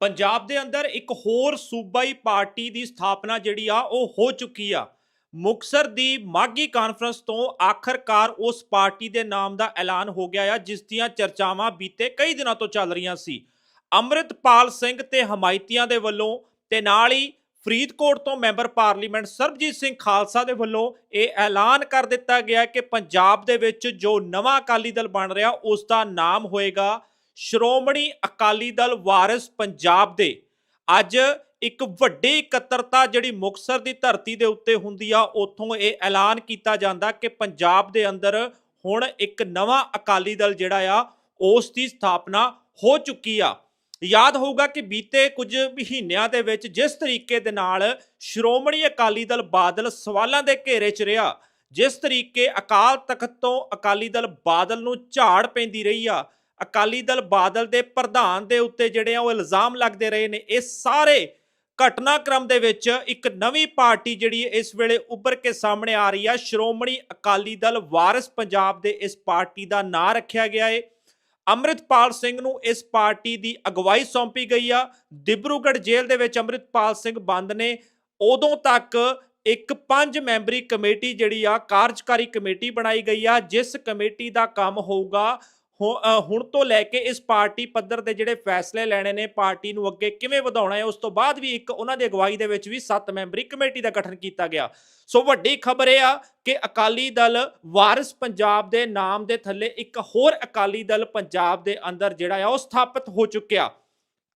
ਪੰਜਾਬ ਦੇ ਅੰਦਰ ਇੱਕ ਹੋਰ ਸੂਬਾਈ ਪਾਰਟੀ ਦੀ ਸਥਾਪਨਾ ਜਿਹੜੀ ਆ, ਉਹ ਹੋ ਚੁੱਕੀ ਆ। ਮੁਕਸਰ ਦੀ ਮਾਗੀ ਕਾਨਫਰੰਸ ਤੋਂ ਆਖਰਕਾਰ ਉਸ ਪਾਰਟੀ ਦੇ ਨਾਮ ਦਾ ਐਲਾਨ ਹੋ ਗਿਆ ਆ, ਜਿਸ ਦੀਆਂ ਚਰਚਾਵਾਂ ਬੀਤੇ ਕਈ ਦਿਨਾਂ ਤੋਂ ਚੱਲ ਰਹੀਆਂ ਸੀ। ਅੰਮ੍ਰਿਤਪਾਲ ਸਿੰਘ ਤੇ ਹਮਾਇਤੀਆਂ ਦੇ ਵੱਲੋਂ ਤੇ ਨਾਲ ਹੀ ਫਰੀਦਕੋਟ ਤੋਂ ਮੈਂਬਰ ਪਾਰਲੀਮੈਂਟ ਸਰਬਜੀਤ ਸਿੰਘ ਖਾਲਸਾ ਦੇ ਵੱਲੋਂ ਇਹ ਐਲਾਨ ਕਰ ਦਿੱਤਾ ਗਿਆ ਕਿ ਪੰਜਾਬ ਦੇ ਵਿੱਚ ਜੋ ਨਵਾਂ ਅਕਾਲੀ ਦਲ ਬਣ ਰਿਹਾ, ਉਸ ਦਾ ਨਾਮ ਹੋਏਗਾ ਸ਼੍ਰੋਮਣੀ ਅਕਾਲੀ ਦਲ ਵਾਰਿਸ ਪੰਜਾਬ ਦੇ ਅੱਜ ਇੱਕ ਵੱਡੀ ਇਕੱਤਰਤਾ ਜਿਹੜੀ ਮੁਕਸਰ ਦੀ ਧਰਤੀ ਦੇ ਉੱਤੇ ਹੁੰਦੀ ਆ, ਉੱਥੋਂ ਇਹ ਐਲਾਨ ਕੀਤਾ ਜਾਂਦਾ ਕਿ ਪੰਜਾਬ ਦੇ ਅੰਦਰ ਹੁਣ ਇੱਕ ਨਵਾਂ ਅਕਾਲੀ ਦਲ ਜਿਹੜਾ ਆ, ਉਸ ਦੀ ਸਥਾਪਨਾ ਹੋ ਚੁੱਕੀ ਆ। ਯਾਦ ਹੋਊਗਾ ਕਿ ਬੀਤੇ ਕੁਝ ਮਹੀਨਿਆਂ ਦੇ ਵਿੱਚ ਜਿਸ ਤਰੀਕੇ ਦੇ ਨਾਲ ਸ਼੍ਰੋਮਣੀ ਅਕਾਲੀ ਦਲ ਬਾਦਲ ਸਵਾਲਾਂ ਦੇ ਘੇਰੇ 'ਚ ਰਿਹਾ, ਜਿਸ ਤਰੀਕੇ ਅਕਾਲ ਤਖਤ ਤੋਂ ਅਕਾਲੀ ਦਲ ਬਾਦਲ ਨੂੰ ਝਾੜ ਪੈਂਦੀ ਰਹੀ ਆ ਅਕਾਲੀ ਦਲ ਬਾਦਲ ਦੇ ਪ੍ਰਧਾਨ ਦੇ ਉੱਤੇ ਜਿਹੜੇ ਆ ਉਹ ਇਲਜ਼ਾਮ ਲੱਗਦੇ ਰਹੇ ਨੇ। ਇਹ ਸਾਰੇ ਘਟਨਾਕ੍ਰਮ ਦੇ ਵਿੱਚ ਇੱਕ ਨਵੀਂ ਪਾਰਟੀ ਜਿਹੜੀ ਇਸ ਵੇਲੇ ਉੱਭਰ ਕੇ ਸਾਹਮਣੇ ਆ ਰਹੀ ਆ। ਸ਼੍ਰੋਮਣੀ ਅਕਾਲੀ ਦਲ ਵਾਰਿਸ ਪੰਜਾਬ ਦੇ ਇਸ ਪਾਰਟੀ ਦਾ ਨਾਂ ਰੱਖਿਆ ਗਿਆ ਏ। ਅੰਮ੍ਰਿਤਪਾਲ ਸਿੰਘ ਨੂੰ ਇਸ ਪਾਰਟੀ ਦੀ ਅਗਵਾਈ ਸੌਂਪੀ ਗਈ ਆ। ਦਿਬਰੂਗੜ੍ਹ ਜੇਲ੍ਹ ਦੇ ਵਿੱਚ ਅੰਮ੍ਰਿਤਪਾਲ ਸਿੰਘ ਬੰਦ ਨੇ। ਉਦੋਂ ਤੱਕ ਇੱਕ ਪੰਜ ਮੈਂਬਰੀ ਕਮੇਟੀ ਜਿਹੜੀ ਆ, ਕਾਰਜਕਾਰੀ ਕਮੇਟੀ ਬਣਾਈ ਗਈ ਆ। ਜਿਸ ਕਮੇਟੀ ਦਾ ਕੰਮ ਹੋਊਗਾ ਹੁਣ ਤੋਂ ਲੈ ਕੇ ਇਸ ਪਾਰਟੀ ਪੱਧਰ ਦੇ ਜਿਹੜੇ ਫੈਸਲੇ ਲੈਣੇ ਨੇ, ਪਾਰਟੀ ਨੂੰ ਅੱਗੇ ਕਿਵੇਂ ਵਧਾਉਣਾ ਹੈ, ਉਸ ਤੋਂ ਬਾਅਦ ਵੀ ਇੱਕ ਉਹਨਾਂ ਦੀ ਅਗਵਾਈ ਦੇ ਵਿੱਚ ਵੀ 7 ਮੈਂਬਰੀ ਕਮੇਟੀ ਦਾ ਗਠਨ ਕੀਤਾ ਗਿਆ। ਸੋ ਵੱਡੀ ਖਬਰ ਇਹ ਆ ਕਿ ਅਕਾਲੀ ਦਲ ਵਾਰਿਸ ਪੰਜਾਬ ਦੇ ਨਾਮ ਦੇ ਥੱਲੇ ਇੱਕ ਹੋਰ ਅਕਾਲੀ ਦਲ ਪੰਜਾਬ ਦੇ ਅੰਦਰ ਜਿਹੜਾ ਆ, ਉਹ ਸਥਾਪਿਤ ਹੋ ਚੁੱਕਿਆ।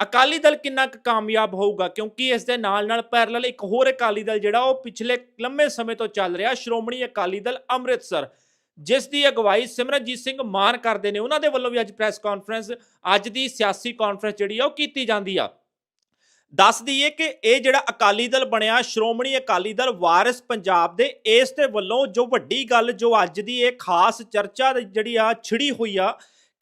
ਅਕਾਲੀ ਦਲ ਕਿੰਨਾ ਕੁ ਕਾਮਯਾਬ ਹੋਊਗਾ? ਕਿਉਂਕਿ ਇਸ ਦੇ ਨਾਲ ਨਾਲ ਪੈਰਲਲ ਇੱਕ ਹੋਰ ਅਕਾਲੀ ਦਲ ਜਿਹੜਾ, ਉਹ ਪਿਛਲੇ ਲੰਮੇ ਸਮੇਂ ਤੋਂ ਚੱਲ ਰਿਹਾ, ਸ਼੍ਰੋਮਣੀ ਅਕਾਲੀ ਦਲ ਅੰਮ੍ਰਿਤਸਰ। ਜਿਸ ਦੀ ਅਗਵਾਈ ਸਿਮਰਨਜੀਤ ਸਿੰਘ ਮਾਨ ਕਰਦੇ ਨੇ, ਉਹਨਾਂ ਦੇ ਵੱਲੋਂ ਵੀ ਅੱਜ ਪ੍ਰੈਸ ਕਾਨਫਰੰਸ ਅੱਜ ਦੀ ਸਿਆਸੀ ਕਾਨਫਰੰਸ ਜਿਹੜੀ ਆ ਉਹ ਕੀਤੀ ਜਾਂਦੀ ਆ। ਦੱਸ ਦਈਏ ਕਿ ਇਹ ਜਿਹੜਾ ਅਕਾਲੀ ਦਲ ਬਣਿਆ, ਸ਼੍ਰੋਮਣੀ ਅਕਾਲੀ ਦਲ ਵਾਰਿਸ ਪੰਜਾਬ ਦੇ, ਇਸ ਦੇ ਵੱਲੋਂ ਜੋ ਵੱਡੀ ਗੱਲ, ਜੋ ਅੱਜ ਦੀ ਇਹ ਖਾਸ ਚਰਚਾ ਜਿਹੜੀ ਆ ਛਿੜੀ ਹੋਈ ਆ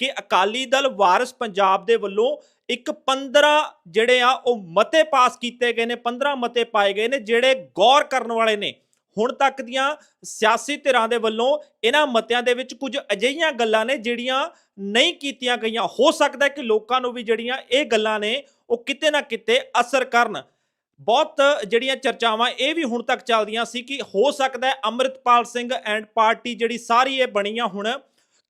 ਕਿ ਅਕਾਲੀ ਦਲ ਵਾਰਿਸ ਪੰਜਾਬ ਦੇ ਵੱਲੋਂ ਇੱਕ 15 ਜਿਹੜੇ ਆ ਉਹ ਮਤੇ ਪਾਸ ਕੀਤੇ ਗਏ ਨੇ 15 ਮਤੇ ਪਾਏ ਗਏ ਨੇ, ਜਿਹੜੇ ਗੌਰ ਕਰਨ ਵਾਲੇ ਨੇ। ਹੁਣ ਤੱਕ ਦੀਆਂ ਸਿਆਸੀ ਧਿਰਾਂ ਦੇ ਵੱਲੋਂ ਇਹਨਾਂ ਮਤਿਆਂ ਦੇ ਵਿੱਚ ਕੁਝ ਅਜਿਹੀਆਂ ਗੱਲਾਂ ਨੇ ਜਿਹੜੀਆਂ ਨਹੀਂ ਕੀਤੀਆਂ ਗਈਆਂ। ਹੋ ਸਕਦਾ ਕਿ ਲੋਕਾਂ ਨੂੰ ਵੀ ਜਿਹੜੀਆਂ ਇਹ ਗੱਲਾਂ ਨੇ ਉਹ ਕਿਤੇ ਨਾ ਕਿਤੇ ਅਸਰ ਕਰਨ। ਬਹੁਤ ਜਿਹੜੀਆਂ ਚਰਚਾਵਾਂ ਇਹ ਵੀ ਹੁਣ ਤੱਕ ਚੱਲਦੀਆਂ ਸੀ ਕਿ ਹੋ ਸਕਦਾ ਹੈ ਅੰਮ੍ਰਿਤਪਾਲ ਸਿੰਘ ਐਂਡ ਪਾਰਟੀ ਜਿਹੜੀ ਸਾਰੀ ਇਹ ਬਣੀ ਆ ਹੁਣ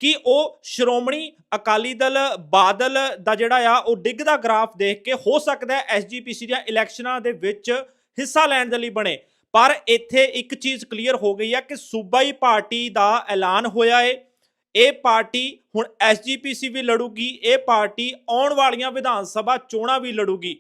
ਕਿ ਉਹ ਸ਼੍ਰੋਮਣੀ ਅਕਾਲੀ ਦਲ, ਬਾਦਲ ਦਾ ਜਿਹੜਾ ਆ ਉਹ ਡਿੱਗਦਾ ਗ੍ਰਾਫ ਦੇਖ ਕੇ ਹੋ ਸਕਦਾ ਹੈ ਐਸਜੀਪੀਸੀ ਦੀਆਂ ਇਲੈਕਸ਼ਨਾਂ ਦੇ ਵਿੱਚ ਹਿੱਸਾ ਲੈਣ ਦੇ ਲਈ ਬਣੇ। ਪਰ ਇੱਥੇ ਇੱਕ ਚੀਜ਼ ਕਲੀਅਰ ਹੋ ਗਈ ਆ ਕਿ ਸੂਬਾਈ ਪਾਰਟੀ ਦਾ ਐਲਾਨ ਹੋਇਆ ਏ। ਇਹ ਪਾਰਟੀ ਹੁਣ ਐਸਜੀਪੀਸੀ ਵੀ ਲੜੂਗੀ, ਇਹ ਪਾਰਟੀ ਆਉਣ ਵਾਲੀਆਂ ਵਿਧਾਨ ਸਭਾ ਚੋਣਾਂ ਵੀ ਲੜੂਗੀ।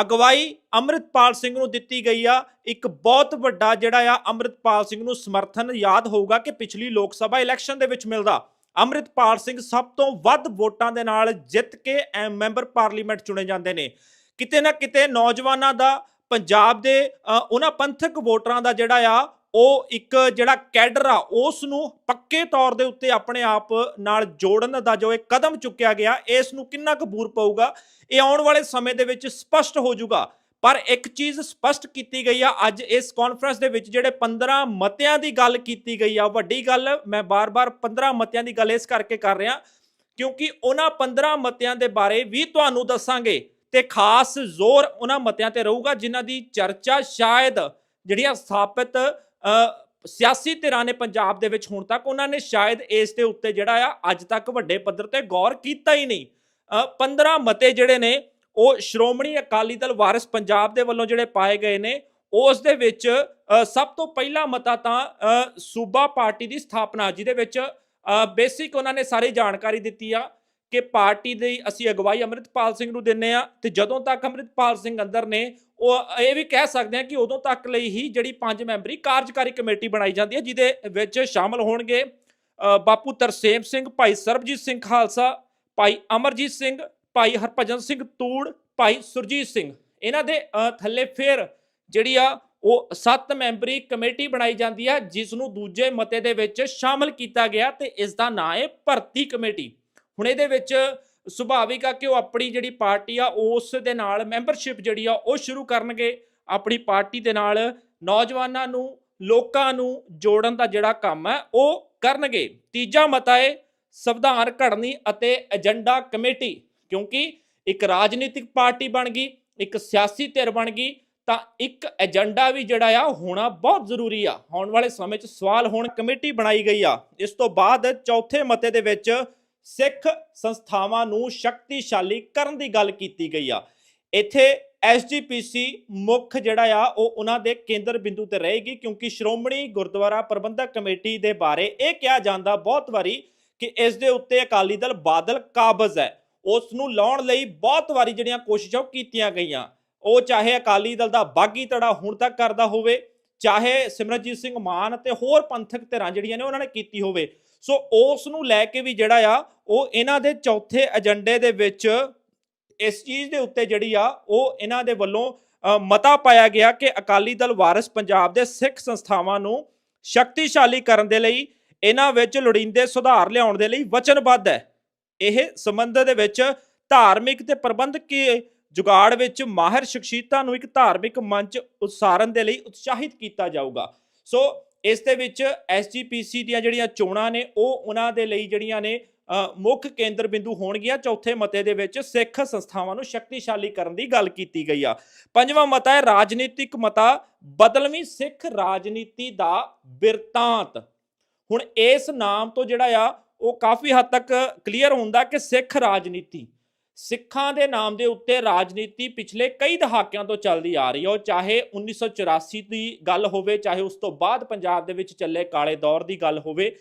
ਅਗਵਾਈ ਅੰਮ੍ਰਿਤਪਾਲ ਸਿੰਘ ਨੂੰ ਦਿੱਤੀ ਗਈ ਆ। ਇੱਕ ਬਹੁਤ ਵੱਡਾ ਜਿਹੜਾ ਆ ਅੰਮ੍ਰਿਤਪਾਲ ਸਿੰਘ ਨੂੰ ਸਮਰਥਨ ਯਾਦ ਹੋਊਗਾ ਕਿ ਪਿਛਲੀ ਲੋਕ ਸਭਾ ਇਲੈਕਸ਼ਨ ਦੇ ਵਿੱਚ ਮਿਲਦਾ। ਅੰਮ੍ਰਿਤਪਾਲ ਸਿੰਘ ਸਭ ਤੋਂ ਵੱਧ ਵੋਟਾਂ ਦੇ ਨਾਲ ਜਿੱਤ ਕੇ ਮੈਂਬਰ ਪਾਰਲੀਮੈਂਟ ਚੁਣੇ ਜਾਂਦੇ ਨੇ। ਕਿਤੇ ਨਾ ਕਿਤੇ ਨੌਜਵਾਨਾਂ ਦਾ ਪੰਜਾਬ ਦੇ ਉਹਨਾਂ ਪੰਥਕ ਵੋਟਰਾਂ ਦਾ ਜਿਹੜਾ ਆ, ਉਹ ਇੱਕ ਜਿਹੜਾ ਕੈਡਰ ਆ ਉਸ ਨੂੰ ਪੱਕੇ ਤੌਰ ਦੇ ਉੱਤੇ ਆਪਣੇ ਆਪ ਨਾਲ ਜੋੜਨ ਦਾ ਜੋ ਇਹ ਕਦਮ ਚੁੱਕਿਆ ਗਿਆ ਇਸ ਨੂੰ ਕਿੰਨਾ ਕਬੂਰ ਪਊਗਾ? ਇਹ ਆਉਣ ਵਾਲੇ ਸਮੇਂ ਦੇ ਵਿੱਚ ਸਪਸ਼ਟ ਹੋ ਜਾਊਗਾ। ਪਰ ਇੱਕ ਚੀਜ਼ ਸਪਸ਼ਟ ਕੀਤੀ ਗਈ ਆ, ਅੱਜ ਇਸ ਕਾਨਫਰੰਸ ਦੇ ਵਿੱਚ ਜਿਹੜੇ 15 ਮਤਿਆਂ ਦੀ ਗੱਲ ਕੀਤੀ ਗਈ ਆ, ਵੱਡੀ ਗੱਲ, ਮੈਂ ਬਾਰ-ਬਾਰ 15 ਮਤਿਆਂ ਦੀ ਗੱਲ ਇਸ ਕਰਕੇ ਕਰ ਰਿਹਾ, ਕਿਉਂਕਿ ਉਹਨਾਂ 15 ਮਤਿਆਂ ਦੇ ਬਾਰੇ ਵੀ ਤੁਹਾਨੂੰ ਦੱਸਾਂਗੇ। ਤੇ ਖਾਸ ਜ਼ੋਰ ਉਹਨਾਂ ਮਤਿਆਂ ਤੇ ਰਹੂਗਾ ਜਿਨ੍ਹਾਂ ਦੀ ਚਰਚਾ ਸ਼ਾਇਦ ਜਿਹੜੀਆਂ ਸਥਾਪਿਤ ਸਿਆਸੀ ਧਿਰਾਂ ਨੇ ਪੰਜਾਬ ਦੇ ਵਿੱਚ ਹੁਣ ਤੱਕ ਉਹਨਾਂ ਨੇ ਸ਼ਾਇਦ ਇਸ ਦੇ ਉੱਤੇ ਜਿਹੜਾ ਆ ਅੱਜ ਤੱਕ ਵੱਡੇ ਪੱਧਰ ਤੇ ਗੌਰ ਕੀਤਾ ਹੀ ਨਹੀਂ। ਅ, 15 ਮਤੇ ਜਿਹੜੇ ਨੇ ਉਹ ਸ਼੍ਰੋਮਣੀ ਅਕਾਲੀ ਦਲ ਵਾਰਿਸ ਪੰਜਾਬ ਦੇ ਵੱਲੋਂ ਜਿਹੜੇ ਪਾਏ ਗਏ ਨੇ ਉਸ ਦੇ ਵਿੱਚ ਸਭ ਤੋਂ ਪਹਿਲਾ ਮਤਾ ਤਾਂ ਸੂਬਾ ਪਾਰਟੀ ਦੀ ਸਥਾਪਨਾ ਜਿਹਦੇ ਵਿੱਚ ਬੇਸਿਕ ਉਹਨਾਂ ਨੇ ਸਾਰੀ ਜਾਣਕਾਰੀ ਦਿੱਤੀ ਆ। ਕਿ ਪਾਰਟੀ ਦੀ ਅਸੀਂ ਅਗਵਾਈ ਅੰਮ੍ਰਿਤਪਾਲ ਸਿੰਘ ਨੂੰ ਦਿੰਨੇ ਆ ਤੇ ਜਦੋਂ ਤੱਕ ਅੰਮ੍ਰਿਤਪਾਲ ਸਿੰਘ ਅੰਦਰ ਨੇ, ਉਹ ਇਹ ਵੀ ਕਹਿ ਸਕਦੇ ਆ ਕਿ ਉਦੋਂ ਤੱਕ ਲਈ ਹੀ ਜਿਹੜੀ ਪੰਜ ਮੈਂਬਰੀ ਕਾਰਜਕਾਰੀ ਕਮੇਟੀ ਬਣਾਈ ਜਾਂਦੀ ਹੈ, ਜਿਹਦੇ ਵਿੱਚ ਸ਼ਾਮਲ ਹੋਣਗੇ ਬਾਪੂ ਤਰਸੇਮ ਸਿੰਘ, ਭਾਈ ਸਰਬਜੀਤ ਸਿੰਘ ਖਾਲਸਾ, ਭਾਈ ਅਮਰਜੀਤ ਸਿੰਘ, ਭਾਈ ਹਰਭਜਨ ਸਿੰਘ ਤੂੜ, ਭਾਈ ਸੁਰਜੀਤ ਸਿੰਘ। ਇਹਨਾਂ ਦੇ ਥੱਲੇ ਫਿਰ ਜਿਹੜੀ ਆ, ਉਹ ਸੱਤ ਮੈਂਬਰੀ ਕਮੇਟੀ ਬਣਾਈ ਜਾਂਦੀ ਹੈ ਜਿਸ ਨੂੰ ਦੂਜੇ ਮਤੇ ਦੇ ਵਿੱਚ ਸ਼ਾਮਲ ਕੀਤਾ ਗਿਆ ਤੇ ਇਸ ਦਾ ਨਾਂ ਹੈ ਭਰਤੀ ਕਮੇਟੀ। ਹੁਣ ਇਹਦੇ ਵਿੱਚ ਸੁਭਾਵਿਕ ਆ ਕਿ ਉਹ ਆਪਣੀ ਜਿਹੜੀ ਪਾਰਟੀ ਆ, ਉਸ ਦੇ ਨਾਲ ਮੈਂਬਰਸ਼ਿਪ ਜਿਹੜੀ ਆ, ਉਹ ਸ਼ੁਰੂ ਕਰਨਗੇ। ਆਪਣੀ ਪਾਰਟੀ ਦੇ ਨਾਲ ਨੌਜਵਾਨਾਂ ਨੂੰ, ਲੋਕਾਂ ਨੂੰ ਜੋੜਨ ਦਾ ਜਿਹੜਾ ਕੰਮ ਹੈ ਉਹ ਕਰਨਗੇ। ਤੀਜਾ ਮਤਾ ਹੈ ਸੰਵਿਧਾਨ ਘੜਨੀ ਅਤੇ ਏਜੰਡਾ ਕਮੇਟੀ। ਕਿਉਂਕਿ ਇੱਕ ਰਾਜਨੀਤਿਕ ਪਾਰਟੀ ਬਣ ਗਈ, ਇੱਕ ਸਿਆਸੀ ਧਿਰ ਬਣ ਗਈ, ਤਾਂ ਇੱਕ ਏਜੰਡਾ ਵੀ ਜਿਹੜਾ ਆ ਹੋਣਾ ਬਹੁਤ ਜ਼ਰੂਰੀ ਆ। ਆਉਣ ਵਾਲੇ ਸਮੇਂ 'ਚ ਸਵਾਲ ਹੁਣ ਕਮੇਟੀ ਬਣਾਈ ਗਈ ਆ। ਇਸ ਤੋਂ ਬਾਅਦ ਚੌਥੇ ਮਤੇ ਦੇ ਵਿੱਚ ਸਿੱਖ ਸੰਸਥਾਵਾਂ ਨੂੰ ਸ਼ਕਤੀਸ਼ਾਲੀ ਕਰਨ ਦੀ ਗੱਲ ਕੀਤੀ ਗਈ ਆ। ਇੱਥੇ ਐਸਜੀਪੀਸੀ ਮੁੱਖ ਜਿਹੜਾ ਆ, ਉਹ ਉਹਨਾਂ ਦੇ ਕੇਂਦਰ ਬਿੰਦੂ ਤੇ ਰਹੇਗੀ ਕਿਉਂਕਿ ਸ਼੍ਰੋਮਣੀ ਗੁਰਦੁਆਰਾ ਪ੍ਰਬੰਧਕ ਕਮੇਟੀ ਦੇ ਬਾਰੇ ਇਹ ਕਿਹਾ ਜਾਂਦਾ ਬਹੁਤ ਵਾਰੀ ਕਿ ਇਸ ਦੇ ਉੱਤੇ ਅਕਾਲੀ ਦਲ ਬਾਦਲ ਕਾਬਜ਼ ਹੈ। ਉਸ ਨੂੰ ਲਾਉਣ ਲਈ ਬਹੁਤ ਵਾਰੀ ਜਿਹੜੀਆਂ ਕੋਸ਼ਿਸ਼ਾਂ ਉਹ ਕੀਤੀਆਂ ਗਈਆਂ। ਉਹ ਚਾਹੇ ਅਕਾਲੀ ਦਲ ਦਾ ਬਾਗੀ ਧੜਾ ਹੁਣ ਤੱਕ ਕਰਦਾ ਹੋਵੇ, ਚਾਹੇ ਸਿਮਰਨਜੀਤ ਸਿੰਘ ਮਾਨ ਅਤੇ ਹੋਰ ਪੰਥਕ ਧਿਰਾਂ ਜਿਹੜੀਆਂ ਨੇ ਉਹਨਾਂ ਨੇ ਕੀਤੀ ਹੋਵੇ ਸੋ ਉਸ ਨੂੰ ਲੈ ਕੇ ਵੀ ਜਿਹੜਾ ਆ, ਉਹ ਇਹਨਾਂ ਦੇ ਚੌਥੇ ਏਜੰਡੇ ਦੇ ਵਿੱਚ ਇਸ ਚੀਜ਼ ਦੇ ਉੱਤੇ ਜਿਹੜੀ ਆ, ਉਹ ਇਹਨਾਂ ਦੇ ਵੱਲੋਂ ਮਤਾ ਪਾਇਆ ਗਿਆ ਕਿ ਅਕਾਲੀ ਦਲ ਵਾਰਿਸ ਪੰਜਾਬ ਦੇ ਸਿੱਖ ਸੰਸਥਾਵਾਂ ਨੂੰ ਸ਼ਕਤੀਸ਼ਾਲੀ ਕਰਨ ਦੇ ਲਈ, ਇਹਨਾਂ ਵਿੱਚ ਲੋੜੀਂਦੇ ਸੁਧਾਰ ਲਿਆਉਣ ਦੇ ਲਈ ਵਚਨਬੱਧ ਹੈ। ਇਹ ਸੰਬੰਧ ਦੇ ਵਿੱਚ ਧਾਰਮਿਕ ਤੇ ਪ੍ਰਬੰਧਕੀ ਜੁਗਾੜ ਵਿੱਚ ਮਾਹਿਰ ਸ਼ਖਸੀਅਤਾਂ ਨੂੰ ਇੱਕ ਧਾਰਮਿਕ ਮੰਚ ਉਸਾਰਨ ਦੇ ਲਈ ਉਤਸ਼ਾਹਿਤ ਕੀਤਾ ਜਾਊਗਾ। ਸੋ ਇਸ ਦੇ ਵਿੱਚ ਐਸਜੀਪੀਸੀ ਦੀਆਂ ਜਿਹੜੀਆਂ ਚੋਣਾਂ ਨੇ, ਉਹ ਉਹਨਾਂ ਦੇ ਲਈ ਜਿਹੜੀਆਂ ਨੇ ਮੁੱਖ ਕੇਂਦਰ ਬਿੰਦੂ ਹੋਣਗੀਆਂ। ਚੌਥੇ ਮਤੇ ਦੇ ਵਿੱਚ ਸਿੱਖ ਸੰਸਥਾਵਾਂ ਨੂੰ ਸ਼ਕਤੀਸ਼ਾਲੀ ਕਰਨ ਦੀ ਗੱਲ ਕੀਤੀ ਗਈ ਆ। ਪੰਜਵਾਂ ਮਤਾ ਹੈ ਰਾਜਨੀਤਿਕ ਮਤਾ, ਬਦਲਵੀਂ ਸਿੱਖ ਰਾਜਨੀਤੀ ਦਾ ਬਿਰਤਾਂਤ। ਹੁਣ ਇਸ ਨਾਮ ਤੋਂ ਜਿਹੜਾ ਆ, ਉਹ ਕਾਫੀ ਹੱਦ ਤੱਕ ਕਲੀਅਰ ਹੁੰਦਾ ਕਿ ਸਿੱਖ ਰਾਜਨੀਤੀ ਸਿੱਖਾਂ ਦੇ ਨਾਮ ਦੇ ਉੱਤੇ ਰਾਜਨੀਤੀ ਪਿਛਲੇ ਕਈ ਦਹਾਕਿਆਂ ਤੋਂ ਚੱਲਦੀ ਆ ਰਹੀ ਹੈ ਉਹ ਚਾਹੇ 1984 ਦੀ ਗੱਲ ਹੋਵੇ, ਚਾਹੇ ਉਸ ਤੋਂ ਬਾਅਦ ਪੰਜਾਬ ਦੇ ਵਿੱਚ ਚੱਲੇ ਕਾਲੇ ਦੌਰ ਦੀ ਗੱਲ ਹੋਵੇ,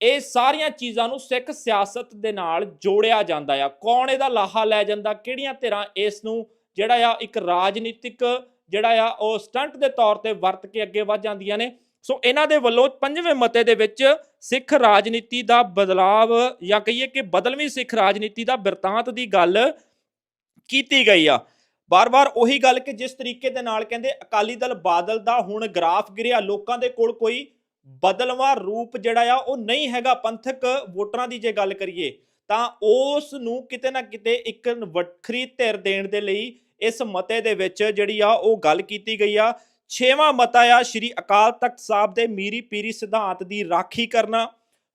ਇਹ ਸਾਰੀਆਂ ਚੀਜ਼ਾਂ ਨੂੰ ਸਿੱਖ ਸਿਆਸਤ ਦੇ ਨਾਲ ਜੋੜਿਆ ਜਾਂਦਾ ਆ। ਕੌਣ ਇਹਦਾ ਲਾਹਾ ਲੈ ਜਾਂਦਾ, ਕਿਹੜੀਆਂ ਧਿਰਾਂ ਇਸ ਨੂੰ ਜਿਹੜਾ ਆ ਇੱਕ ਰਾਜਨੀਤਿਕ ਜਿਹੜਾ ਆ, ਉਹ ਸਟੰਟ ਦੇ ਤੌਰ ਤੇ ਵਰਤ ਕੇ ਅੱਗੇ ਵੱਧ ਜਾਂਦੀਆਂ ਨੇ। ਸੋ ਇਹਨਾਂ ਦੇ ਵੱਲੋਂ ਪੰਜਵੇਂ ਮਤੇ ਦੇ ਵਿੱਚ ਸਿੱਖ ਰਾਜਨੀਤੀ ਦਾ ਬਦਲਾਵ ਜਾਂ ਕਹੀਏ ਕਿ ਬਦਲਵੀਂ ਸਿੱਖ ਰਾਜਨੀਤੀ ਦਾ ਬਿਰਤਾਂਤ ਦੀ ਗੱਲ ਕੀਤੀ ਗਈ ਆ। ਬਾਰ-ਬਾਰ ਉਹੀ ਗੱਲ ਕਿ ਜਿਸ ਤਰੀਕੇ ਦੇ ਨਾਲ ਕਹਿੰਦੇ ਅਕਾਲੀ ਦਲ ਬਾਦਲ ਦਾ ਹੁਣ ਗ੍ਰਾਫ ਗਿਰਿਆ, ਲੋਕਾਂ ਦੇ ਕੋਲ ਕੋਈ ਬਦਲਵਾਂ ਰੂਪ ਜਿਹੜਾ ਆ ਉਹ ਨਹੀਂ ਹੈਗਾ। ਪੰਥਕ ਵੋਟਰਾਂ ਦੀ ਜੇ ਗੱਲ ਕਰੀਏ ਤਾਂ ਉਸ ਨੂੰ ਕਿਤੇ ਨਾ ਕਿਤੇ ਇੱਕ ਵੱਖਰੀ ਧਿਰ ਦੇਣ ਦੇ ਲਈ ਇਸ ਮਤੇ ਦੇ ਵਿੱਚ ਜਿਹੜੀ ਆ ਉਹ ਗੱਲ ਕੀਤੀ ਗਈ ਆ। ਛੇਵਾਂ ਮਤਾ ਆ ਸ਼੍ਰੀ ਅਕਾਲ ਤਖਤ ਸਾਹਿਬ ਦੇ ਮੀਰੀ ਪੀਰੀ ਸਿਧਾਂਤ ਦੀ ਰਾਖੀ ਕਰਨਾ।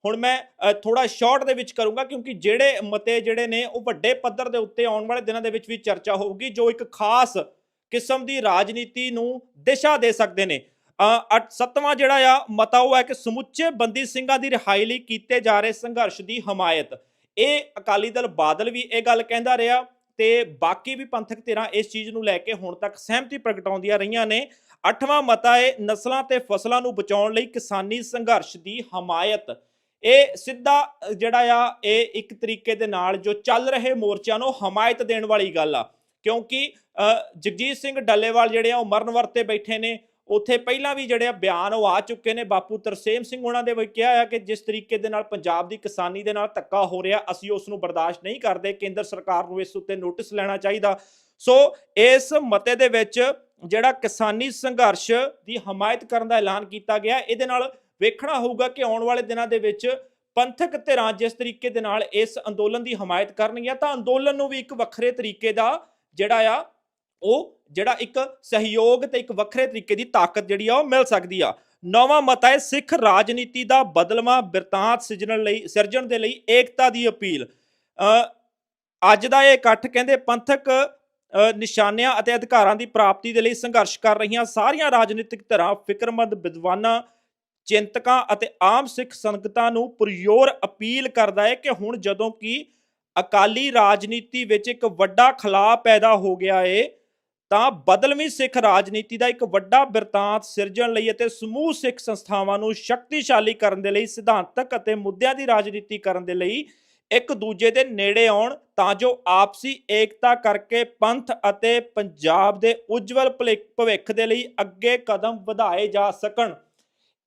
ਹੁਣ ਮੈਂ ਥੋੜਾ ਸ਼ਾਰਟ ਦੇ ਵਿੱਚ ਕਰੂੰਗਾ ਕਿਉਂਕਿ ਜਿਹੜੇ ਮਤੇ ਜਿਹੜੇ ਨੇ ਉਹ ਵੱਡੇ ਪੱਧਰ ਦੇ ਉੱਤੇ ਆਉਣ ਵਾਲੇ ਦਿਨਾਂ ਦੇ ਵਿੱਚ ਵੀ ਚਰਚਾ ਹੋਊਗੀ ਜੋ ਇੱਕ ਖਾਸ ਕਿਸਮ ਦੀ ਰਾਜਨੀਤੀ ਨੂੰ ਦਿਸ਼ਾ ਦੇ ਸਕਦੇ ਨੇ। ਅ, ਸੱਤਵਾਂ ਜਿਹੜਾ ਆ ਮਤਾ ਉਹ ਹੈ ਕਿ ਸਮੁੱਚੇ ਬੰਦੀ ਸਿੰਘਾਂ ਦੀ ਰਿਹਾਈ ਲਈ ਕੀਤੇ ਜਾ ਰਹੇ ਸੰਘਰਸ਼ ਦੀ ਹਮਾਇਤ। ਇਹ ਅਕਾਲੀ ਦਲ ਬਾਦਲ ਵੀ ਇਹ ਗੱਲ ਕਹਿੰਦਾ ਰਿਹਾ ਤੇ ਬਾਕੀ ਵੀ ਪੰਥਕ ਧਿਰਾਂ ਇਸ ਚੀਜ਼ ਨੂੰ ਲੈ ਕੇ ਹੁਣ ਤੱਕ ਸਹਿਮਤੀ ਪ੍ਰਗਟਾਉਂਦੀਆਂ ਰਹੀਆਂ ਨੇ। ਅੱਠਵਾਂ ਮਤਾ ਹੈ ਨਸਲਾਂ ਤੇ ਫਸਲਾਂ ਨੂੰ ਬਚਾਉਣ ਲਈ ਕਿਸਾਨੀ ਸੰਘਰਸ਼ ਦੀ ਹਮਾਇਤ। ਇਹ ਸਿੱਧਾ ਜਿਹੜਾ ਆ ਇਹ ਇੱਕ ਤਰੀਕੇ ਦੇ ਨਾਲ ਜੋ ਚੱਲ ਰਹੇ ਮੋਰਚਿਆਂ ਨੂੰ ਹਮਾਇਤ ਦੇਣ ਵਾਲੀ ਗੱਲ ਆ। ਕਿਉਂਕਿ ਅ, ਜਗਜੀਤ ਸਿੰਘ ਡੱਲੇਵਾਲ ਜਿਹੜੇ ਆ ਉਹ ਮਰਨ ਵਰਤੇ ਬੈਠੇ ਨੇ। ਉੱਥੇ ਪਹਿਲਾਂ ਵੀ ਜਿਹੜੇ ਆ ਬਿਆਨ ਉਹ ਆ ਚੁੱਕੇ ਨੇ। ਬਾਪੂ ਤਰਸੇਮ ਸਿੰਘ ਉਹਨਾਂ ਦੇ ਵੀ ਕਿਹਾ ਆ ਕਿ ਜਿਸ ਤਰੀਕੇ ਦੇ ਨਾਲ ਪੰਜਾਬ ਦੀ ਕਿਸਾਨੀ ਦੇ ਨਾਲ ਧੱਕਾ ਹੋ ਰਿਹਾ ਅਸੀਂ ਉਸ ਨੂੰ ਬਰਦਾਸ਼ਤ ਨਹੀਂ ਕਰਦੇ। ਕੇਂਦਰ ਸਰਕਾਰ ਨੂੰ ਇਸ ਉੱਤੇ ਨੋਟਿਸ ਲੈਣਾ ਚਾਹੀਦਾ। ਸੋ ਇਸ ਮਤੇ ਦੇ ਵਿੱਚ ਜਿਹੜਾ ਕਿਸਾਨੀ ਸੰਘਰਸ਼ ਦੀ ਹਮਾਇਤ ਕਰਨ ਦਾ ਐਲਾਨ ਕੀਤਾ ਗਿਆ, ਇਹਦੇ ਨਾਲ ਵੇਖਣਾ ਹੋਊਗਾ ਕਿ ਆਉਣ ਵਾਲੇ ਦਿਨਾਂ ਦੇ ਵਿੱਚ ਪੰਥਕ ਧਿਰਾਂ ਜਿਸ ਤਰੀਕੇ ਦੇ ਨਾਲ ਇਸ ਅੰਦੋਲਨ ਦੀ ਹਮਾਇਤ ਕਰਨਗੀਆਂ, ਤਾਂ ਅੰਦੋਲਨ ਨੂੰ ਵੀ ਇੱਕ ਵੱਖਰੇ ਤਰੀਕੇ ਦਾ ਜਿਹੜਾ ਆ, ਉਹ ਜਿਹੜਾ ਇੱਕ ਸਹਿਯੋਗ ਤੇ ਇੱਕ ਵੱਖਰੇ ਤਰੀਕੇ ਦੀ ਤਾਕਤ ਜਿਹੜੀ ਆ, ਉਹ ਮਿਲ ਸਕਦੀ ਆ। ਨੌਵਾਂ ਮਤਾ ਹੈ, ਸਿੱਖ ਰਾਜਨੀਤੀ ਦਾ ਬਦਲਵਾਂ ਬਿਰਤਾਂਤ ਸਿਰਜਣ ਲਈ, ਸਿਰਜਣ ਦੇ ਲਈ ਏਕਤਾ ਦੀ ਅਪੀਲ। ਅੱਜ ਦਾ ਇਹ ਇਕੱਠ ਕਹਿੰਦੇ, ਪੰਥਕ ਨਿਸ਼ਾਨਿਆਂ ਅਤੇ ਅਧਿਕਾਰਾਂ ਦੀ ਪ੍ਰਾਪਤੀ ਦੇ ਲਈ ਸੰਘਰਸ਼ ਕਰ ਰਹੀਆਂ ਸਾਰੀਆਂ ਰਾਜਨੀਤਿਕ ਧਿਰਾਂ, ਫਿਕਰਮੰਦ ਵਿਦਵਾਨਾਂ, ਚਿੰਤਕਾਂ ਅਤੇ ਆਮ ਸਿੱਖ ਸੰਗਤਾਂ ਨੂੰ ਪੁਰਜ਼ੋਰ ਅਪੀਲ ਕਰਦਾ ਹੈ ਕਿ ਹੁਣ ਜਦੋਂ ਕਿ ਅਕਾਲੀ ਰਾਜਨੀਤੀ ਵਿੱਚ ਇੱਕ ਵੱਡਾ ਖਲਾਅ ਪੈਦਾ ਹੋ ਗਿਆ ਏ, ਤਾਂ ਬਦਲਵੀਂ ਸਿੱਖ ਰਾਜਨੀਤੀ ਦਾ ਇੱਕ ਵੱਡਾ ਬਿਰਤਾਂਤ ਸਿਰਜਣ ਲਈ ਅਤੇ ਸਮੂਹ ਸਿੱਖ ਸੰਸਥਾਵਾਂ ਨੂੰ ਸ਼ਕਤੀਸ਼ਾਲੀ ਕਰਨ ਦੇ ਲਈ, ਸਿਧਾਂਤਕ ਅਤੇ ਮੁੱਦਿਆਂ ਦੀ ਰਾਜਨੀਤੀ ਕਰਨ ਦੇ ਲਈ ਇੱਕ ਦੂਜੇ ਦੇ ਨੇੜੇ ਆਉਣ ਤਾਂ ਜੋ ਆਪਸੀ ਏਕਤਾ ਕਰਕੇ ਪੰਥ ਅਤੇ ਪੰਜਾਬ ਦੇ ਉਜਵਲ ਭਲੇ- ਭਵਿੱਖ ਦੇ ਲਈ ਅੱਗੇ ਕਦਮ ਵਧਾਏ ਜਾ ਸਕਣ।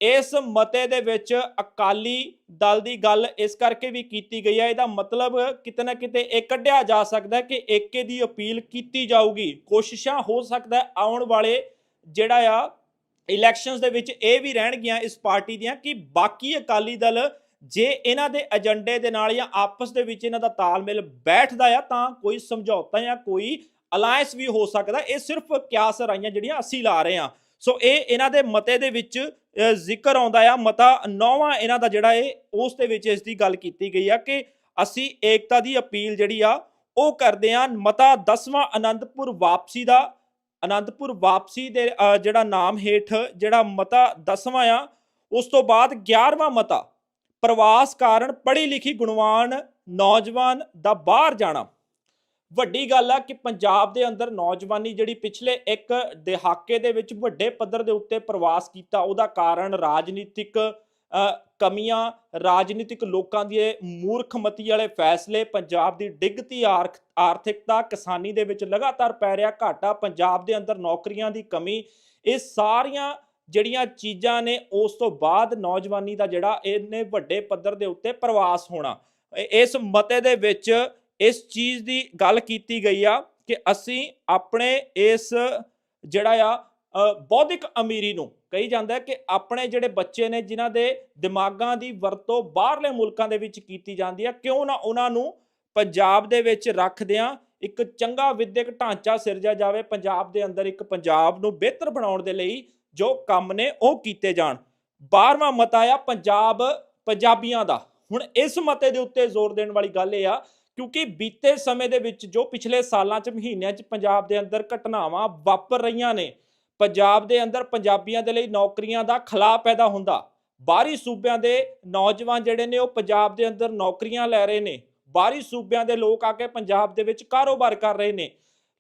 ਇਸ ਮਤੇ ਦੇ ਵਿੱਚ ਅਕਾਲੀ ਦਲ ਦੀ ਗੱਲ ਇਸ ਕਰਕੇ ਵੀ ਕੀਤੀ ਗਈ ਹੈ। ਇਹਦਾ ਮਤਲਬ ਕਿਤੇ ਨਾ ਕਿਤੇ ਇਹ ਕੱਢਿਆ ਜਾ ਸਕਦਾ ਕਿ ਏਕੇ ਦੀ ਅਪੀਲ ਕੀਤੀ ਜਾਊਗੀ। ਕੋਸ਼ਿਸ਼ਾਂ ਹੋ ਸਕਦਾ ਆਉਣ ਵਾਲੇ ਜਿਹੜਾ ਆ ਇਲੈਕਸ਼ਨਸ ਦੇ ਵਿੱਚ ਇਹ ਵੀ ਰਹਿਣਗੀਆਂ ਇਸ ਪਾਰਟੀ ਦੀਆਂ ਕਿ ਬਾਕੀ ਅਕਾਲੀ ਦਲ ਜੇ ਇਹਨਾਂ ਦੇ ਏਜੰਡੇ ਦੇ ਨਾਲ ਜਾਂ ਆਪਸ ਦੇ ਵਿੱਚ ਇਹਨਾਂ ਦਾ ਤਾਲਮੇਲ ਬੈਠਦਾ ਆ, ਤਾਂ ਕੋਈ ਸਮਝੌਤਾ ਜਾਂ ਕੋਈ ਅਲਾਈਅੰਸ ਵੀ ਹੋ ਸਕਦਾ। ਇਹ ਸਿਰਫ ਕਿਆਸ ਰਾਈਆਂ ਜਿਹੜੀਆਂ ਅਸੀਂ ਲਾ ਰਹੇ ਹਾਂ। ਸੋ ਇਹ ਇਹਨਾਂ ਦੇ ਮਤੇ ਦੇ ਵਿੱਚ ਜ਼ਿਕਰ ਆਉਂਦਾ ਆ। ਮਤਾ ਨੌਵਾਂ ਇਹਨਾਂ ਦਾ ਜਿਹੜਾ ਇਹ, ਉਸ ਦੇ ਵਿੱਚ ਇਸ ਦੀ ਗੱਲ ਕੀਤੀ ਗਈ ਆ ਕਿ ਅਸੀਂ ਏਕਤਾ ਦੀ ਅਪੀਲ ਜਿਹੜੀ ਆ, ਉਹ ਕਰਦੇ ਆ ਮਤਾ 10ਵਾਂ ਆਨੰਦਪੁਰ ਵਾਪਸੀ ਦਾ ਆਨੰਦਪੁਰ ਵਾਪਸੀ ਦੇ ਜਿਹੜਾ ਨਾਮ ਹੇਠ ਜਿਹੜਾ ਮਤਾ 10ਵਾਂ ਆ, ਉਸ ਤੋਂ ਬਾਅਦ 11ਵਾਂ ਮਤਾ ਪ੍ਰਵਾਸ ਕਾਰਨ ਪੜ੍ਹੀ ਲਿਖੀ ਗੁਣਵਾਨ ਨੌਜਵਾਨ ਦਾ ਬਾਹਰ ਜਾਣਾ। ਵੱਡੀ ਗੱਲ ਆ ਕਿ ਪੰਜਾਬ ਦੇ ਅੰਦਰ ਨੌਜਵਾਨੀ ਜਿਹੜੀ ਪਿਛਲੇ ਇੱਕ ਦਹਾਕੇ ਦੇ ਵਿੱਚ ਵੱਡੇ ਪੱਧਰ ਦੇ ਉੱਤੇ ਪ੍ਰਵਾਸ ਕੀਤਾ, ਉਹਦਾ ਕਾਰਨ ਰਾਜਨੀਤਿਕ ਕਮੀਆਂ, ਰਾਜਨੀਤਿਕ ਲੋਕਾਂ ਦੀ ਮੂਰਖਮਤੀ ਵਾਲੇ ਫੈਸਲੇ, ਪੰਜਾਬ ਦੀ ਡਿੱਗਤੀ ਆਰਥ- ਆਰਥਿਕਤਾ, ਕਿਸਾਨੀ ਦੇ ਵਿੱਚ ਲਗਾਤਾਰ ਪੈ ਰਿਹਾ ਘਾਟਾ, ਪੰਜਾਬ ਦੇ ਅੰਦਰ ਨੌਕਰੀਆਂ ਦੀ ਕਮੀ, ਇਹ ਸਾਰੀਆਂ ਜਿਹੜੀਆਂ ਚੀਜ਼ਾਂ ਨੇ ਉਸ ਤੋਂ ਬਾਅਦ ਨੌਜਵਾਨੀ ਦਾ ਜਿਹੜਾ ਇਹਨੇ ਵੱਡੇ ਪੱਧਰ ਦੇ ਉੱਤੇ ਪ੍ਰਵਾਸ ਹੋਣਾ। ਇਸ ਮਤੇ ਦੇ ਵਿੱਚ ਇਸ ਚੀਜ਼ ਦੀ ਗੱਲ ਕੀਤੀ ਗਈ ਆ ਕਿ ਅਸੀਂ ਆਪਣੇ ਇਸ ਜਿਹੜਾ ਆ ਬੌਧਿਕ ਅਮੀਰੀ ਨੂੰ ਕਹੀ ਜਾਂਦਾ ਕਿ ਆਪਣੇ ਜਿਹੜੇ ਬੱਚੇ ਨੇ ਜਿਨ੍ਹਾਂ ਦੇ ਦਿਮਾਗਾਂ ਦੀ ਵਰਤੋਂ ਬਾਹਰਲੇ ਮੁਲਕਾਂ ਦੇ ਵਿੱਚ ਕੀਤੀ ਜਾਂਦੀ ਹੈ ਕਿਉਂ ਨਾ ਉਹਨਾਂ ਨੂੰ ਪੰਜਾਬ ਦੇ ਵਿੱਚ ਰੱਖਦਿਆਂ ਇੱਕ ਚੰਗਾ ਵਿਦਿਅਕ ਢਾਂਚਾ ਸਿਰਜਿਆ ਜਾਵੇ, ਪੰਜਾਬ ਦੇ ਅੰਦਰ ਇੱਕ ਪੰਜਾਬ ਨੂੰ ਬਿਹਤਰ ਬਣਾਉਣ ਦੇ ਲਈ ਜੋ ਕੰਮ ਨੇ ਉਹ ਕੀਤੇ ਜਾਣ। 12ਵਾਂ ਮਤਾ ਆ ਪੰਜਾਬ, ਪੰਜਾਬੀਆਂ ਦਾ। ਹੁਣ ਇਸ ਮਤੇ ਦੇ ਉੱਤੇ ਜ਼ੋਰ ਦੇਣ ਵਾਲੀ ਗੱਲ ਇਹ ਆ, ਕਿਉਂਕਿ ਬੀਤੇ ਸਮੇਂ ਦੇ ਵਿੱਚ ਜੋ ਪਿਛਲੇ ਸਾਲਾਂ 'ਚ, ਮਹੀਨਿਆਂ 'ਚ ਪੰਜਾਬ ਦੇ ਅੰਦਰ ਘਟਨਾਵਾਂ ਵਾਪਰ ਰਹੀਆਂ ਨੇ, ਪੰਜਾਬ ਦੇ ਅੰਦਰ ਪੰਜਾਬੀਆਂ ਦੇ ਲਈ ਨੌਕਰੀਆਂ ਦਾ ਖਲਾ ਪੈਦਾ ਹੁੰਦਾ। ਬਾਹਰੀ ਸੂਬਿਆਂ ਦੇ ਨੌਜਵਾਨ ਜਿਹੜੇ ਨੇ, ਉਹ ਪੰਜਾਬ ਦੇ ਅੰਦਰ ਨੌਕਰੀਆਂ ਲੈ ਰਹੇ ਨੇ। ਬਾਹਰੀ ਸੂਬਿਆਂ ਦੇ ਲੋਕ ਆ ਕੇ ਪੰਜਾਬ ਦੇ ਵਿੱਚ ਕਾਰੋਬਾਰ ਕਰ ਰਹੇ ਨੇ।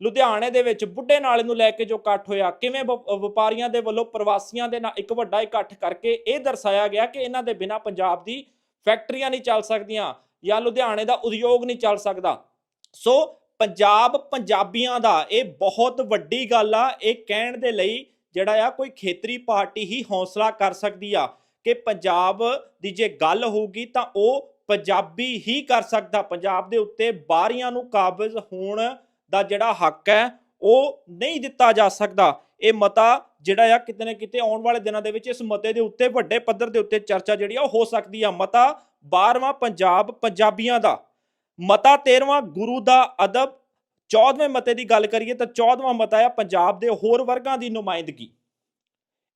ਲੁਧਿਆਣੇ ਦੇ ਵਿੱਚ ਬੁੱਢੇ ਨਾਲੇ ਨੂੰ ਲੈ ਕੇ ਜੋ ਇਕੱਠ ਹੋਇਆ, ਕਿਵੇਂ ਵ- ਵਪਾਰੀਆਂ ਦੇ ਵੱਲੋਂ ਪ੍ਰਵਾਸੀਆਂ ਦੇ ਨਾਲ ਇੱਕ ਵੱਡਾ ਇਕੱਠ ਕਰਕੇ ਇਹ ਦਰਸਾਇਆ ਗਿਆ ਕਿ ਇਹਨਾਂ ਦੇ ਬਿਨਾ ਪੰਜਾਬ ਦੀ ਫੈਕਟਰੀਆਂ ਨਹੀਂ ਚੱਲ ਸਕਦੀਆਂ ਜਾਂ ਲੁਧਿਆਣੇ ਦਾ ਉਦਯੋਗ ਨਹੀਂ ਚੱਲ ਸਕਦਾ। ਸੋ ਪੰਜਾਬ ਪੰਜਾਬੀਆਂ ਦਾ ਇਹ ਬਹੁਤ ਵੱਡੀ ਗੱਲ ਆ, ਇਹ ਕਹਿਣ ਦੇ ਲਈ ਜਿਹੜਾ ਆ ਕੋਈ ਖੇਤਰੀ ਪਾਰਟੀ ਹੀ ਹੌਸਲਾ ਕਰ ਸਕਦੀ ਆ ਕਿ ਪੰਜਾਬ ਦੀ ਜੇ ਗੱਲ ਹੋਊਗੀ ਤਾਂ ਉਹ ਪੰਜਾਬੀ ਹੀ ਕਰ ਸਕਦਾ। ਪੰਜਾਬ ਦੇ ਉੱਤੇ ਬਾਹਰੀਆਂ ਨੂੰ ਕਾਬਜ਼ ਹੋਣ ਦਾ ਜਿਹੜਾ ਹੱਕ ਹੈ, ਉਹ ਨਹੀਂ ਦਿੱਤਾ ਜਾ ਸਕਦਾ। ਇਹ ਮਤਾ ਜਿਹੜਾ ਆ, ਕਿਤੇ ਨਾ ਕਿਤੇ ਆਉਣ ਵਾਲੇ ਦਿਨਾਂ ਦੇ ਵਿੱਚ ਇਸ ਮਤੇ ਦੇ ਉੱਤੇ, ਵੱਡੇ ਪੱਧਰ ਦੇ ਉੱਤੇ ਚਰਚਾ ਜਿਹੜੀ ਆ, ਉਹ ਹੋ ਸਕਦੀ ਆ। ਮਤਾ 12ਵਾਂ ਪੰਜਾਬ ਪੰਜਾਬੀਆਂ ਦਾ। ਮਤਾ 13ਵਾਂ ਗੁਰੂ ਦਾ ਅਦਬ। 14ਵੇਂ ਮਤੇ ਦੀ ਗੱਲ ਕਰੀਏ ਤਾਂ 14ਵਾਂ ਮਤਾ ਆ, ਪੰਜਾਬ ਦੇ ਹੋਰ ਵਰਗਾਂ ਦੀ ਨੁਮਾਇੰਦਗੀ।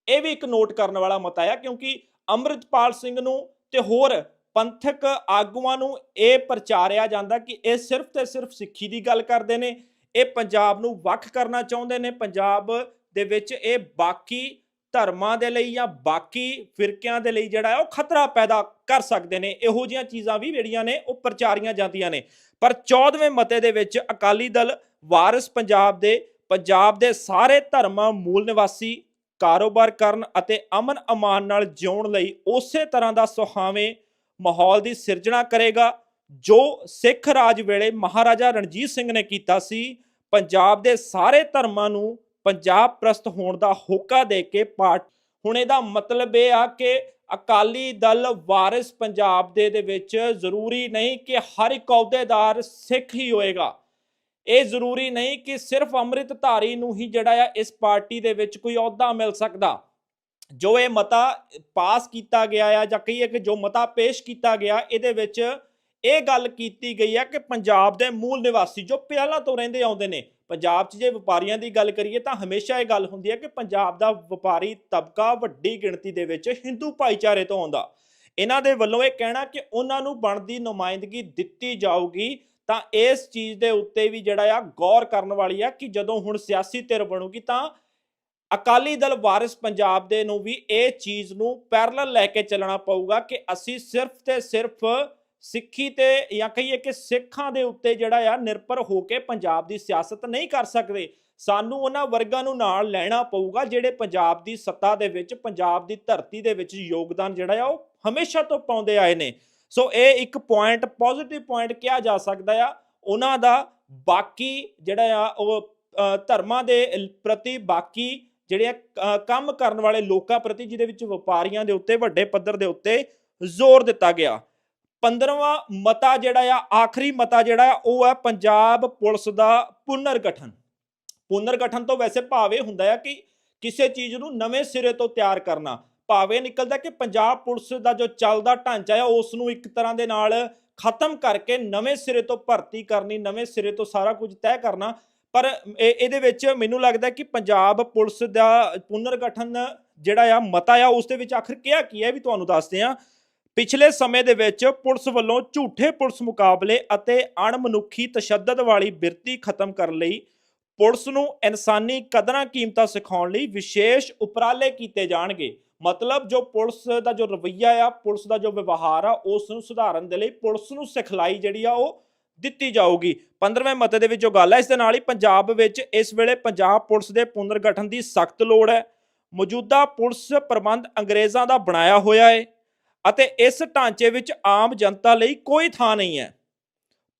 ਇਹ ਵੀ ਇੱਕ ਨੋਟ ਕਰਨ ਵਾਲਾ ਮਤਾ ਆ, ਕਿਉਂਕਿ ਅੰਮ੍ਰਿਤਪਾਲ ਸਿੰਘ ਨੂੰ ਤੇ ਹੋਰ ਪੰਥਕ ਆਗੂਆਂ ਨੂੰ ਇਹ ਪ੍ਰਚਾਰਿਆ ਜਾਂਦਾ ਕਿ ਇਹ ਸਿਰਫ ਤੇ ਸਿਰਫ ਸਿੱਖੀ ਦੀ ਗੱਲ ਕਰਦੇ ਨੇ, ਇਹ ਪੰਜਾਬ ਨੂੰ ਵੱਖ ਕਰਨਾ ਚਾਹੁੰਦੇ ਨੇ, ਪੰਜਾਬ ਦੇ ਵਿੱਚ ਇਹ ਬਾਕੀ ਧਰਮਾਂ ਦੇ ਲਈ ਜਾਂ ਬਾਕੀ ਫਿਰਕਿਆਂ ਦੇ ਲਈ ਜਿਹੜਾ ਹੈ ਉਹ ਖਤਰਾ ਪੈਦਾ ਕਰ ਸਕਦੇ ਨੇ, ਇਹੋ ਜਿਹੀਆਂ ਚੀਜ਼ਾਂ ਵੀ ਜਿਹੜੀਆਂ ਨੇ ਉਹ ਪ੍ਰਚਾਰੀਆਂ ਜਾਂਦੀਆਂ ਨੇ। ਪਰ 14ਵੇਂ ਮਤੇ ਦੇ ਵਿੱਚ ਅਕਾਲੀ ਦਲ ਵਾਰਿਸ ਪੰਜਾਬ ਦੇ ਪੰਜਾਬ ਦੇ ਸਾਰੇ ਧਰਮਾਂ ਮੂਲ ਨਿਵਾਸੀ ਕਾਰੋਬਾਰ ਕਰਨ ਅਤੇ ਅਮਨ ਅਮਾਨ ਨਾਲ ਜਿਉਣ ਲਈ ਉਸੇ ਤਰ੍ਹਾਂ ਦਾ ਸੁਹਾਵੇਂ ਮਾਹੌਲ ਦੀ ਸਿਰਜਣਾ ਕਰੇਗਾ, ਜੋ ਸਿੱਖ ਰਾਜ ਵੇਲੇ ਮਹਾਰਾਜਾ ਰਣਜੀਤ ਸਿੰਘ ਨੇ ਕੀਤਾ ਸੀ। ਪੰਜਾਬ ਦੇ ਸਾਰੇ ਧਰਮਾਂ ਨੂੰ ਪੰਜਾਬ ਪ੍ਰਸਤ ਹੋਣ ਦਾ ਹੋਕਾ ਦੇ ਕੇ ਪਾਰਟ ਹੁਣ ਇਹਦਾ ਮਤਲਬ ਇਹ ਆ ਕਿ ਅਕਾਲੀ ਦਲ ਵਾਰਿਸ ਪੰਜਾਬ ਦੇ ਦੇ ਵਿੱਚ ਜ਼ਰੂਰੀ ਨਹੀਂ ਕਿ ਹਰ ਇੱਕ ਅਹੁਦੇਦਾਰ ਸਿੱਖ ਹੀ ਹੋਏਗਾ। ਇਹ ਜ਼ਰੂਰੀ ਨਹੀਂ ਕਿ ਸਿਰਫ ਅੰਮ੍ਰਿਤਧਾਰੀ ਨੂੰ ਹੀ ਜਿਹੜਾ ਆ ਇਸ ਪਾਰਟੀ ਦੇ ਵਿੱਚ ਕੋਈ ਅਹੁਦਾ ਮਿਲ ਸਕਦਾ। ਜੋ ਇਹ ਮਤਾ ਪਾਸ ਕੀਤਾ ਗਿਆ ਆ ਜਾਂ ਕਹੀਏ ਕਿ ਜੋ ਮਤਾ ਪੇਸ਼ ਕੀਤਾ ਗਿਆ, ਇਹਦੇ ਵਿੱਚ ਇਹ ਗੱਲ ਕੀਤੀ ਗਈ ਹੈ ਕਿ ਪੰਜਾਬ ਦੇ ਮੂਲ ਨਿਵਾਸੀ ਜੋ ਪਹਿਲਾਂ ਤੋਂ ਰਹਿੰਦੇ ਆਉਂਦੇ ਨੇ, ਪੰਜਾਬ 'ਚ ਜੇ ਵਪਾਰੀਆਂ ਦੀ ਗੱਲ ਕਰੀਏ ਤਾਂ ਹਮੇਸ਼ਾ ਇਹ ਗੱਲ ਹੁੰਦੀ ਹੈ ਕਿ ਪੰਜਾਬ ਦਾ ਵਪਾਰੀ ਤਬਕਾ ਵੱਡੀ ਗਿਣਤੀ ਦੇ ਵਿੱਚ ਹਿੰਦੂ ਭਾਈਚਾਰੇ ਤੋਂ ਆਉਂਦਾ। ਇਹਨਾਂ ਦੇ ਵੱਲੋਂ ਇਹ ਕਹਿਣਾ ਕਿ ਉਹਨਾਂ ਨੂੰ ਬਣਦੀ ਨੁਮਾਇੰਦਗੀ ਦਿੱਤੀ ਜਾਊਗੀ ਤਾਂ ਇਸ ਚੀਜ਼ ਦੇ ਉੱਤੇ ਵੀ ਜਿਹੜਾ ਆ ਗੌਰ ਕਰਨ ਵਾਲੀ ਆ ਕਿ ਜਦੋਂ ਹੁਣ ਸਿਆਸੀ ਧਿਰ ਬਣੂਗੀ ਤਾਂ ਅਕਾਲੀ ਦਲ ਵਾਰਿਸ ਪੰਜਾਬ ਦੇ ਨੂੰ ਵੀ ਇਹ ਚੀਜ਼ ਨੂੰ ਪੈਰਲਲ ਲੈ ਕੇ ਚੱਲਣਾ ਪਊਗਾ ਕਿ ਅਸੀਂ ਸਿਰਫ ਤੇ ਸਿਰਫ ਸਿੱਖੀ ਤੇ ਜਾਂ ਕਹੀਏ ਕਿ ਸਿੱਖਾਂ ਦੇ ਉੱਤੇ ਜਿਹੜਾ ਆ ਨਿਰਭਰ ਹੋ ਕੇ ਪੰਜਾਬ ਦੀ ਸਿਆਸਤ ਨਹੀਂ ਕਰ ਸਕਦੇ। ਸਾਨੂੰ ਉਹਨਾਂ ਵਰਗਾਂ ਨੂੰ ਨਾਲ ਲੈਣਾ ਪਊਗਾ ਜਿਹੜੇ ਪੰਜਾਬ ਦੀ ਸੱਤਾ ਦੇ ਵਿੱਚ, ਪੰਜਾਬ ਦੀ ਧਰਤੀ ਦੇ ਵਿੱਚ ਯੋਗਦਾਨ ਜਿਹੜਾ ਆ ਉਹ ਹਮੇਸ਼ਾ ਤੋਂ ਪਾਉਂਦੇ ਆਏ ਨੇ। ਸੋ ਇਹ ਇੱਕ ਪੁਆਇੰਟ ਪੋਜ਼ਿਟਿਵ ਪੁਆਇੰਟ ਕਿਹਾ ਜਾ ਸਕਦਾ ਆ। ਉਹਨਾਂ ਦਾ ਬਾਕੀ ਜਿਹੜਾ ਆ ਉਹ ਧਰਮਾਂ ਦੇ ਪ੍ਰਤੀ ਬਾਕੀ ਜਿਹੜੇ ਕੰਮ ਕਰਨ ਵਾਲੇ ਲੋਕਾਂ ਪ੍ਰਤੀ, ਜਿਹਦੇ ਵਿੱਚ ਵਪਾਰੀਆਂ ਦੇ ਉੱਤੇ, ਵੱਡੇ ਪੱਧਰ ਦੇ ਉੱਤੇ ਜ਼ੋਰ ਦਿੱਤਾ ਗਿਆ। 15ਵਾਂ ਮਤਾ ਜਿਹੜਾ ਆ, ਆਖਰੀ ਮਤਾ ਜਿਹੜਾ ਆ, ਉਹ ਹੈ ਪੰਜਾਬ ਪੁਲਿਸ ਦਾ ਪੁਨਰ ਗਠਨ ਪੁਨਰ ਗਠਨ ਤੋਂ ਵੈਸੇ ਭਾਵੇਂ ਹੁੰਦਾ ਆ ਕਿ ਕਿਸੇ ਚੀਜ਼ ਨੂੰ ਨਵੇਂ ਸਿਰੇ ਤੋਂ ਤਿਆਰ ਕਰਨਾ, ਭਾਵੇਂ ਨਿਕਲਦਾ ਕਿ ਪੰਜਾਬ ਪੁਲਿਸ ਦਾ ਜੋ ਚੱਲਦਾ ਢਾਂਚਾ ਆ, ਉਸ ਨੂੰ ਇੱਕ ਤਰ੍ਹਾਂ ਦੇ ਨਾਲ ਖਤਮ ਕਰਕੇ ਨਵੇਂ ਸਿਰੇ ਤੋਂ ਭਰਤੀ ਕਰਨੀ, ਨਵੇਂ ਸਿਰੇ ਤੋਂ ਸਾਰਾ ਕੁਝ ਤੈਅ ਕਰਨਾ ਪਰ ਇਹਦੇ ਵਿੱਚ ਮੈਨੂੰ ਲੱਗਦਾ ਕਿ ਪੰਜਾਬ ਪੁਲਿਸ ਦਾ ਪੁਨਰ ਗਠਨ ਜਿਹੜਾ ਆ, ਮਤਾ ਆ, ਉਸ ਦੇ ਵਿੱਚ ਆਖਰ ਕਿਹਾ ਕੀ ਹੈ ਵੀ ਤੁਹਾਨੂੰ ਦੱਸਦੇ ਆ ਪਿਛਲੇ ਸਮੇਂ ਦੇ ਵਿੱਚ ਪੁਲਿਸ ਵੱਲੋਂ ਝੂਠੇ ਪੁਲਿਸ ਮੁਕਾਬਲੇ ਅਤੇ ਅਣਮਨੁੱਖੀ ਤਸ਼ੱਦਦ ਵਾਲੀ ਬਿਰਤੀ ਖਤਮ ਕਰਨ ਲਈ ਪੁਲਿਸ ਨੂੰ ਇਨਸਾਨੀ ਕਦਰਾਂ ਕੀਮਤਾਂ ਸਿਖਾਉਣ ਲਈ ਵਿਸ਼ੇਸ਼ ਉਪਰਾਲੇ ਕੀਤੇ ਜਾਣਗੇ। ਮਤਲਬ ਜੋ ਪੁਲਿਸ ਦਾ ਜੋ ਰਵੱਈਆ ਆ, ਪੁਲਿਸ ਦਾ ਜੋ ਵਿਵਹਾਰ ਆ, ਉਸ ਨੂੰ ਸੁਧਾਰਨ ਦੇ ਲਈ ਪੁਲਿਸ ਨੂੰ ਸਿਖਲਾਈ ਜਿਹੜੀ ਆ, ਉਹ ਦਿੱਤੀ ਜਾਊਗੀ। 15ਵੇਂ ਮਤੇ ਦੇ ਵਿੱਚ ਜੋ ਗੱਲ ਹੈ, ਇਸ ਦੇ ਨਾਲ ਹੀ ਪੰਜਾਬ ਵਿੱਚ ਇਸ ਵੇਲੇ ਪੰਜਾਬ ਪੁਲਿਸ ਦੇ ਪੁਨਰਗਠਨ ਦੀ ਸਖਤ ਲੋੜ ਹੈ। ਮੌਜੂਦਾ ਪੁਲਿਸ ਪ੍ਰਬੰਧ ਅੰਗਰੇਜ਼ਾਂ ਦਾ ਬਣਾਇਆ ਹੋਇਆ ਹੈ ਅਤੇ ਇਸ ਢਾਂਚੇ ਵਿੱਚ ਆਮ ਜਨਤਾ ਲਈ ਕੋਈ ਥਾਂ ਨਹੀਂ ਹੈ।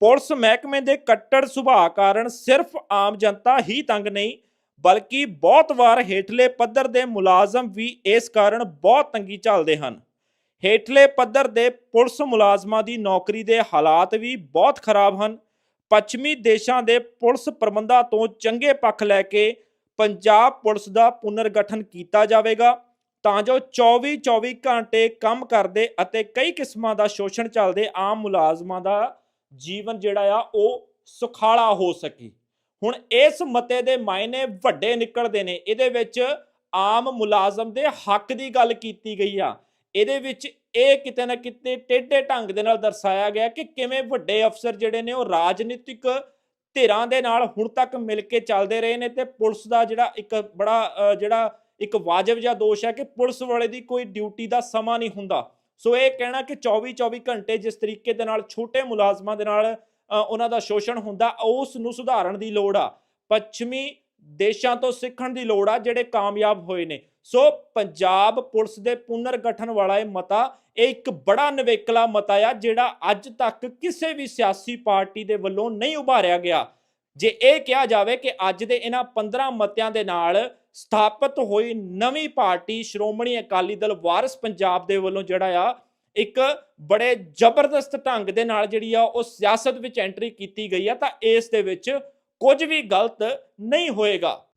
ਪੁਲਿਸ ਮਹਿਕਮੇ ਦੇ ਕੱਟੜ ਸੁਭਾਅ ਕਾਰਨ ਸਿਰਫ ਆਮ ਜਨਤਾ ਹੀ ਤੰਗ ਨਹੀਂ, ਬਲਕਿ ਬਹੁਤ ਵਾਰ ਹੇਠਲੇ ਪੱਧਰ ਦੇ ਮੁਲਾਜ਼ਮ ਵੀ ਇਸ ਕਾਰਨ ਬਹੁਤ ਤੰਗੀ ਝੱਲਦੇ ਹਨ। ਹੇਠਲੇ ਪੱਧਰ ਦੇ ਪੁਲਿਸ ਮੁਲਾਜ਼ਮਾਂ ਦੀ ਨੌਕਰੀ ਦੇ ਹਾਲਾਤ ਵੀ ਬਹੁਤ ਖਰਾਬ ਹਨ। ਪੱਛਮੀ ਦੇਸ਼ਾਂ ਦੇ ਪੁਲਿਸ ਪ੍ਰਬੰਧਾਂ ਤੋਂ ਚੰਗੇ ਪੱਖ ਲੈ ਕੇ ਪੰਜਾਬ ਪੁਲਿਸ ਦਾ ਪੁਨਰਗਠਨ ਕੀਤਾ ਜਾਵੇਗਾ। ਤਾਂ ਜੋ 24-24 ਘੰਟੇ ਕੰਮ ਕਰਦੇ ਅਤੇ ਕਈ ਕਿਸਮਾਂ ਦਾ ਸ਼ੋਸ਼ਣ ਚੱਲਦੇ ਆਮ ਮੁਲਾਜ਼ਮਾਂ ਦਾ ਜੀਵਨ ਜਿਹੜਾ ਆ, ਉਹ ਸੁਖਾਲਾ ਹੋ ਸਕੇ। ਹੁਣ ਇਸ ਮਤੇ ਦੇ ਮਾਇਨੇ ਵੱਡੇ ਨਿਕਲਦੇ ਨੇ। ਇਹਦੇ ਵਿੱਚ ਆਮ ਮੁਲਾਜ਼ਮ ਦੇ ਹੱਕ ਦੀ ਗੱਲ ਕੀਤੀ ਗਈ ਆ। ਇਹਦੇ ਵਿੱਚ ਇਹ ਕਿਤੇ ਨਾ ਕਿਤੇ ਟੇਢੇ ਢੰਗ ਦੇ ਨਾਲ ਦਰਸਾਇਆ ਗਿਆ ਕਿ ਕਿਵੇਂ ਵੱਡੇ ਅਫਸਰ ਜਿਹੜੇ ਨੇ ਉਹ ਰਾਜਨੀਤਿਕ ਧਿਰਾਂ ਦੇ ਨਾਲ ਹੁਣ ਤੱਕ ਮਿਲ ਕੇ ਚੱਲਦੇ ਰਹੇ ਨੇ ਤੇ ਪੁਲਿਸ ਦਾ ਜਿਹੜਾ ਇੱਕ ਬੜਾ ਜਿਹੜਾ ਇੱਕ ਵਾਜਬ ਜਿਹਾ ਦੋਸ਼ ਹੈ ਕਿ ਪੁਲਿਸ ਵਾਲੇ ਦੀ ਕੋਈ ਡਿਊਟੀ ਦਾ ਸਮਾਂ ਨਹੀਂ ਹੁੰਦਾ। ਸੋ ਇਹ ਕਹਿਣਾ ਕਿ 24 24 ਘੰਟੇ ਜਿਸ ਤਰੀਕੇ ਦੇ ਨਾਲ ਛੋਟੇ ਮੁਲਾਜ਼ਮਾਂ ਦੇ ਨਾਲ ਉਹਨਾਂ ਦਾ ਸ਼ੋਸ਼ਣ ਹੁੰਦਾ, ਉਸ ਨੂੰ ਸੁਧਾਰਨ ਦੀ ਲੋੜ ਆ। ਪੱਛਮੀ ਦੇਸ਼ਾਂ ਤੋਂ ਸਿੱਖਣ ਦੀ ਲੋੜ ਆ, ਜਿਹੜੇ ਕਾਮਯਾਬ ਹੋਏ ਨੇ। ਸੋ ਪੰਜਾਬ ਪੁਲਿਸ ਦੇ ਪੁਨਰਗਠਨ ਵਾਲਾ ਇਹ ਮਤਾ, ਇਹ ਇੱਕ ਬੜਾ ਨਵੇਕਲਾ ਮਤਾ ਆ, ਜਿਹੜਾ ਅੱਜ ਤੱਕ ਕਿਸੇ ਵੀ ਸਿਆਸੀ ਪਾਰਟੀ ਦੇ ਵੱਲੋਂ ਨਹੀਂ ਉਭਾਰਿਆ ਗਿਆ। ਜੇ ਇਹ ਕਿਹਾ ਜਾਵੇ ਕਿ ਅੱਜ ਦੇ ਇਹਨਾਂ 15 ਮਤਿਆਂ ਦੇ ਨਾਲ ਸਥਾਪਿਤ ਹੋਈ ਨਵੀਂ ਪਾਰਟੀ ਸ਼੍ਰੋਮਣੀ ਅਕਾਲੀ ਦਲ ਵਾਰਿਸ ਪੰਜਾਬ ਦੇ ਵੱਲੋਂ ਜਿਹੜਾ ਆ, ਇੱਕ ਬੜੇ ਜ਼ਬਰਦਸਤ ਢੰਗ ਦੇ ਨਾਲ ਜਿਹੜੀ ਆ, ਉਹ ਸਿਆਸਤ ਵਿੱਚ ਐਂਟਰੀ ਕੀਤੀ ਗਈ ਆ, ਤਾਂ ਇਸ ਦੇ ਵਿੱਚ ਕੁਝ ਵੀ ਗਲਤ ਨਹੀਂ ਹੋਏਗਾ।